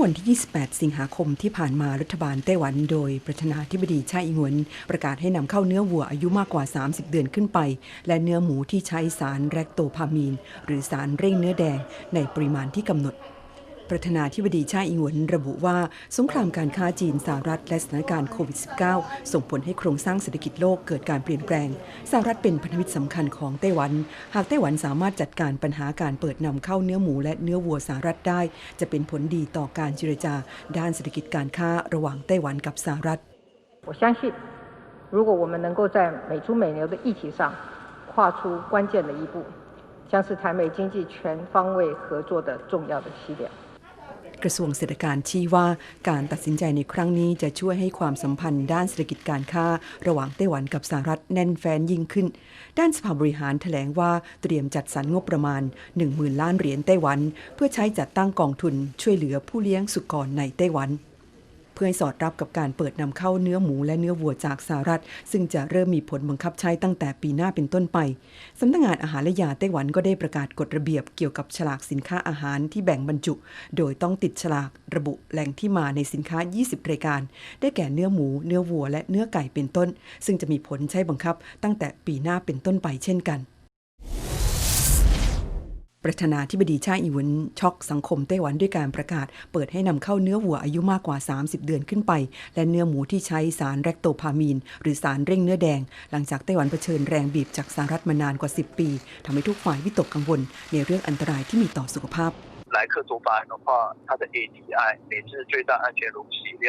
วันที่ 28 สิงหาคมที่ผ่านมารัฐบาลไต้หวันโดยประธานาธิบดีชาอิงหวน ประกาศให้นำเข้าเนื้อวัวอายุมากกว่า 30 เดือนขึ้นไป และเนื้อหมูที่ใช้สารแรคโตพามีน หรือสารเร่งเนื้อแดงในปริมาณที่กำหนด ประธานาธิบดีชาอิงหวนระบุว่า สงครามการค้าจีนสหรัฐและสถานการณ์โควิด -19 ส่งผลให้โครงสร้างเศรษฐกิจโลกเกิดการเปลี่ยนแปลงสหรัฐเป็นพันธมิตรสำคัญของไต้หวัน หากไต้หวันสามารถจัดการปัญหาการเปิดนำเข้าเนื้อหมูและเนื้อวัวสหรัฐได้ จะเป็นผลดีต่อการเจรจา ด้านเศรษฐกิจการค้าระหว่างไต้หวันกับสหรัฐ 我相信，如果我们能够在美猪美牛的议题上跨出关键的一步，将是台美经济全方位合作的重要的起点。 กระทรวงเศรษฐการชี้ว่าการตัดสินใจในครั้งนี้จะช่วยให้ความสัมพันธ์ด้านเศรษฐกิจการค้า ระหว่างไต้หวันกับสหรัฐแน่นแฟ้นยิ่งขึ้น ด้านสภาบริหารแถลงว่าเตรียมจัดสรรงบประมาณ 10,000 ล้านเหรียญไต้หวัน เพื่อใช้จัดตั้งกองทุนช่วยเหลือผู้เลี้ยงสุกรในไต้หวัน พื่อให้สอดรับกับการเปิดนำเข้าเนื้อหมูและเนื้อวัวจากสหรัฐ ซึ่งจะเริ่มมีผลบังคับใช้ตั้งแต่ปีหน้าเป็นต้นไปสำนักงานอาหารและยาไต้หวันก็ได้ประกาศกฎระเบียบเกี่ยวกับฉลากสินค้าอาหารที่แบ่งบรรจุ โดยต้องติดฉลากระบุแหล่งที่มาในสินค้า 20 รายการ ได้แก่เนื้อหมู เนื้อวัว และเนื้อไก่เป็นต้น ซึ่งจะมีผลใช้บังคับตั้งแต่ปีหน้าเป็นต้นไปเช่นกัน ประธานาธิบดีชาอิหวนช็อกสังคมไต้หวันด้วยการประกาศ เปิดให้นำเข้าเนื้อวัวอายุมากกว่า 30 เดือนขึ้นไป และเนื้อหมูที่ใช้สารแรคโตพามีน หรือสารเร่งเนื้อแดง หลังจากไต้หวันเผชิญแรงบีบจากสหรัฐมานานกว่า 10 ปีทำให้ทุกฝ่ายวิตกกังวล ในเรื่องอันตรายที่มีต่อสุขภาพ 莱克多巴胺的话，它的 ADI 每日最大安全容器量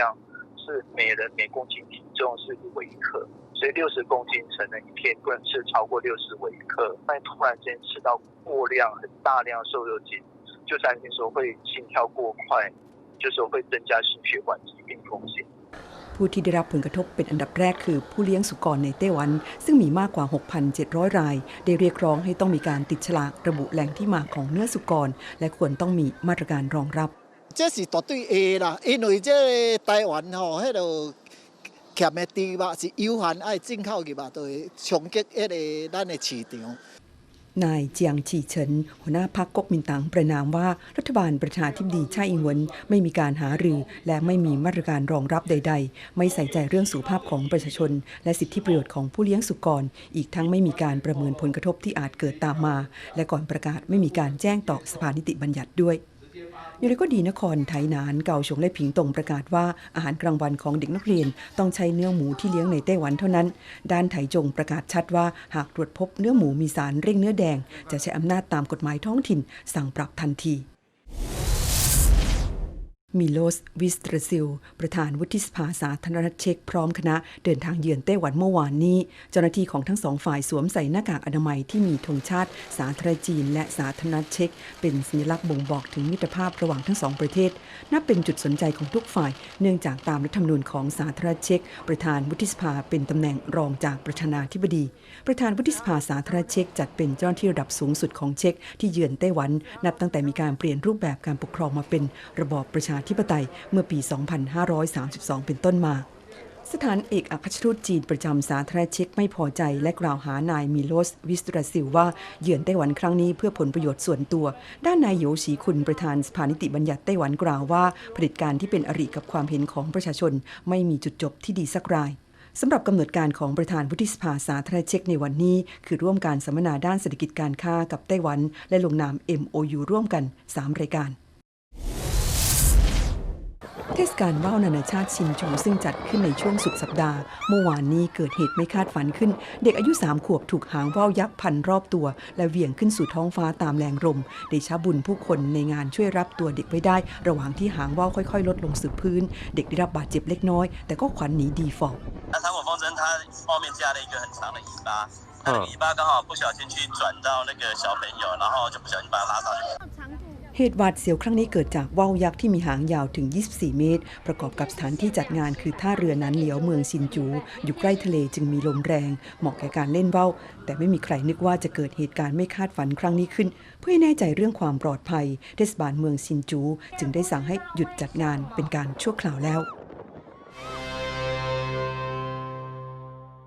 是每人每公斤体重是一微克， 所以六十公斤乘了一天不能吃超过六十微克。那突然间吃到过量很大量瘦肉精，就担心说会心跳过快，就说会增加心血管疾病风险。 ผู้ที่ได้รับผลกระทบเป็นอันดับแรกคือผู้เลี้ยงสุกรในไต้หวัน ซึ่งมีมากกว่า 6,700 ราย ได้เรียกร้องให้ต้องมีการติดฉลากระบุแหล่งที่มาของเนื้อสุกร และควรต้องมีมาตรการรองรับ 这是绝对会啦，因为这个台湾吼，迄个 欠的猪肉是有限爱进口入肉，就会冲击迄个咱的市场。 นายเจียงฉีเฉิน หัวหน้าพรรคก๊กมินตั๋งประนามว่ารัฐบาลประธานาธิบดีชาอิงหวนไม่มีการหารือ และไม่มีมาตรการรองรับใด ๆ ไม่ใส่ใจเรื่องสุขภาพของประชาชน และสิทธิประโยชน์ของผู้เลี้ยงสุกร อีกทั้งไม่มีการประเมินผลกระทบที่อาจเกิดตามมา และก่อนประกาศไม่มีการแจ้งต่อสภานิติบัญญัติด้วย อย่างไรก็ดีนครไถหนานเกาฉงและผิงตงประกาศว่าอาหารกลางวันของเด็กนักเรียน ต้องใช้เนื้อหมูที่เลี้ยงในไต้หวันเท่านั้น ด้านไถจงประกาศชัดว่าหากตรวจพบเนื้อหมูมีสารเร่งเนื้อแดง จะใช้อำนาจตามกฎหมายท้องถิ่น สั่งปรับทันที มิโลส วิสตรซิล ประธานวุฒิสภาสาธารณรัฐเช็กพร้อมคณะเดินทางเยือนไต้หวันเมื่อวานนี้ เจ้าหน้าที่ของทั้งสองฝ่ายสวมใส่หน้ากากอนามัยที่มีธงชาติ สาธารณจีน และสาธารณรัฐเช็กเป็นสัญลักษณ์บ่งบอกถึงมิตรภาพระหว่างทั้งสองประเทศ นับเป็นจุดสนใจของทุกฝ่าย เนื่องจากตามรัฐธรรมนูญของสาธารณรัฐเช็กประธานวุฒิสภาเป็นตำแหน่งรองจากประธานาธิบดี ประธานวุฒิสภาสาธารณรัฐเช็กจัดเป็นเจ้าหน้าที่ระดับสูงสุดของเช็กที่เยือนไต้หวัน นับตั้งแต่มีการเปลี่ยนรูปแบบการปกครองมาเป็นระบอบประชาธิปไตยเมื่อปี 2532 เป็นต้นมา สถานเอกอัครราชทูตจีนประจำสาธารณรัฐเช็กไม่พอใจและกล่าวหานายมิโลสวิสตราซิลว่าเยือนไต้หวันครั้งนี้เพื่อผลประโยชน์ส่วนตัว ด้านนายโยชีคุณประธานสภานิติบัญญัติไต้หวันกล่าวว่าเผด็จการที่เป็นอริกับความเห็นของประชาชน ไม่มีจุดจบที่ดีสักรายสำหรับกำหนดการของประธานวุฒิสภาสาธารณรัฐเช็กในวันนี้ คือร่วมการสัมมนาด้านเศรษฐกิจการค้ากับไต้หวัน และลงนาม MOU ร่วมกัน 3 รายการ เทศกาลว่าวนานาชาติชินจูซึ่งจัดขึ้นในช่วงสุดสัปดาห์ เมื่อวานนี้เกิดเหตุไม่คาดฝันขึ้น เด็กอายุสามขวบถูกหางว่าวยักษ์พันรอบตัว และเหวี่ยงขึ้นสู่ท้องฟ้าตามแรงลมเดชะบุญผู้คนในงานช่วยรับตัวเด็กไว้ได้ ระหว่างที่หางว่าวค่อยๆ ลดลงสู่พื้น เด็กได้รับบาดเจ็บเล็กน้อย แต่ก็ขวัญหนีดีฟอร์ 那长果风筝它后面加了一个很长的尾巴，它那个尾巴刚好不小心去转到那个小朋友，然后就不小心把它拉上去。 เหตุหวาดเสียวครั้งนี้เกิดจากว่าวยักษ์ที่มีหางยาวถึง 24 เมตร ประกอบกับสถานที่จัดงานคือท่าเรือนั้นเหลียวเมืองซินจู อยู่ใกล้ทะเลจึงมีลมแรง เหมาะแก่การเล่นว่าวแต่ไม่มีใครนึกว่าจะเกิดเหตุการณ์ไม่คาดฝันครั้งนี้ขึ้น เพื่อให้แน่ใจเรื่องความปลอดภัย เทศบาลเมืองซินจู จึงได้สั่งให้หยุดจัดงานเป็นการชั่วคราวแล้ว